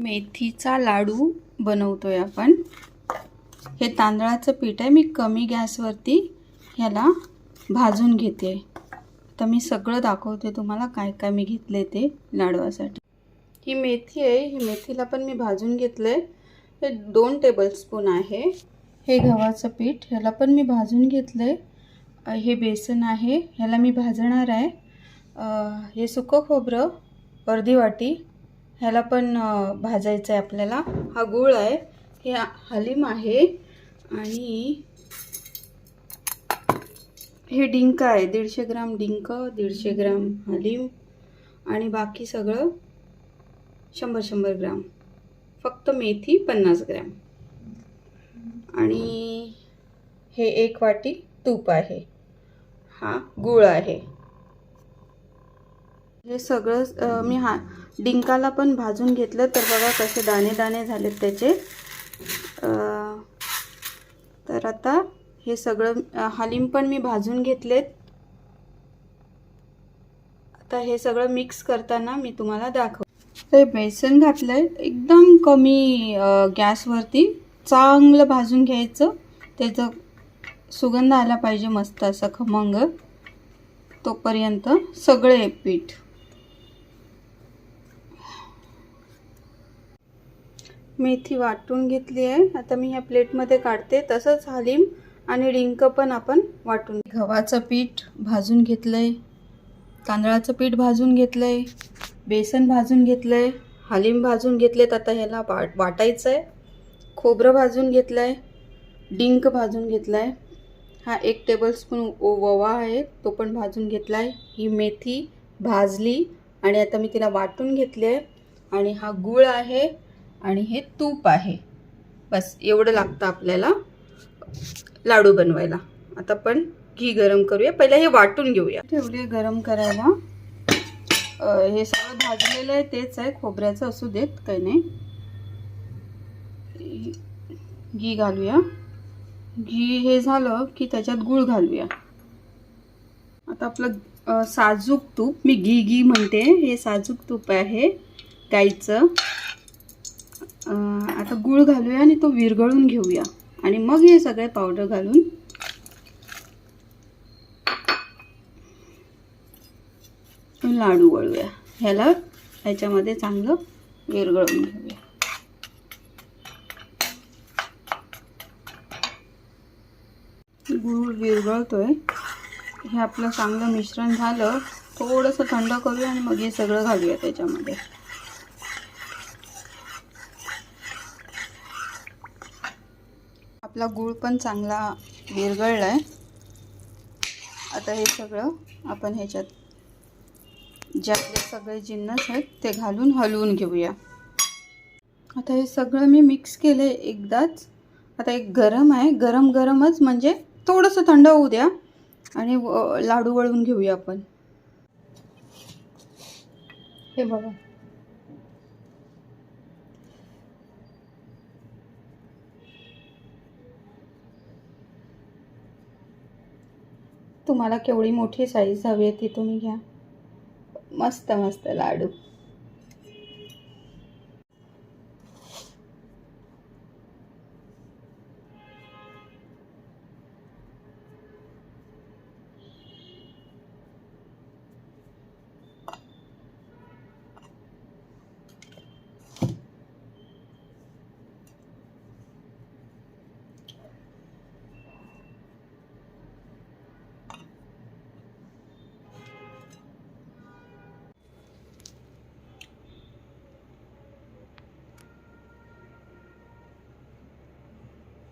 मेथीचा लाडू बनवतोय आपण. हे तांदळाचं पीठ आहे मी कमी गॅसवरती ह्याला भाजून घेते. तर मी सगळं दाखवते तुम्हाला काय काय मी घेतले ते लाडवासाठी. ही मेथी आहे ही मेथीला पण मी भाजून घेतलं आहे हे दोन टेबलस्पून आहे. हे गव्हाचं पीठ ह्याला पण मी भाजून घेतलं आहे हे बेसन आहे ह्याला मी भाजणार आहे. हे सुकं खोबरं अर्धी वाटी ह्याला पण भाजायचं आहे आपल्याला. हा गूळ आहे. हे हलीम आहे. आणि हे डिंक आहे. दीडशे ग्राम डिंक दीडशे ग्राम हलीम आणि बाकी सगळं शंभर शंभर ग्राम. फक्त मेथी पन्नास ग्रॅम. आणि हे एक वाटी तूप आहे. हा गूळ आहे. हे सगळं मी हा डिंकाला पण भाजून घेतलं. तर बघा कसे दाणे दाणे झालेत त्याचे. तर आता हे सगळं हलीम पण मी भाजून घेतलेत. आता हे सगळं मिक्स करताना मी तुम्हाला दाखव ते बेसन घातलं आहे एकदम कमी गॅसवरती चांगलं भाजून घ्यायचं. त्याचं सुगंध आला पाहिजे मस्त असं खमंग. तोपर्यंत सगळे पीठ. मेथी वाटून घेतली आहे. आता मी ह्या प्लेटमध्ये काढते. तसंच हालीम आणि डिंक पण आपण वाटून गव्हाचं पीठ भाजून घेतलं आहे तांदळाचं पीठ भाजून घेतलं आहे बेसन भाजून घेतलं आहे हलीम भाजून घेतलेत. आता ह्याला वाट वाटायचं आहे खोबरं भाजून घेतलं आहे डिंक भाजून घेतला आहे हा एक टेबलस्पून ओवा आहे. तो पण भाजून घेतला आहे ही मेथी भाजली आणि आता मी तिला वाटून घेतली आहे. आणि हा गूळ आहे. आणि हे तूप आहे. बस एवढं लागतं आपल्याला लाडू बनवायला. आता आपण घी गरम करूया. पहिला हे वाटून घेऊया. ठेवले गरम करायला. हे सगळं भाजलेलं आहे तेच आहे. खोबऱ्याचं असू देत काही नाही. घी घालूया. घी हे झालं की त्याच्यात गूळ घालूया. आता आपलं साजूक तूप मी घी घी म्हणते. हे साजूक तूप आहे. गाईचं. आता गूळ घालूया आणि तो विरघळून घेऊया. आणि मग हे सगळे पावडर घालून लाडू वळूया. ह्याला ह्याच्यामध्ये चांगलं विरघळून घेऊया. गुळ विरघळतोय. हे आपलं चांगलं मिश्रण झालं. थोडंसं थंड करूया आणि मग हे सगळं घालूया त्याच्यामध्ये. आपला गूळ पण चांगला विरघळला आहे आता हे सगळं आपण ह्याच्यात जे आपले सगळे जिन्नस आहेत ते घालून हलवून घेऊया. आता हे सगळं मी मिक्स केलं आहे एकदाच. आता एक गरम आहे. गरम गरमच म्हणजे थोडंसं थंड होऊ द्या आणि व- लाडू वळवून घेऊया आपण. हे बघा. तुम्हाला केवढी मोठी साईज हवी आहे ती तुम्ही घ्या. मस्त मस्त लाडू.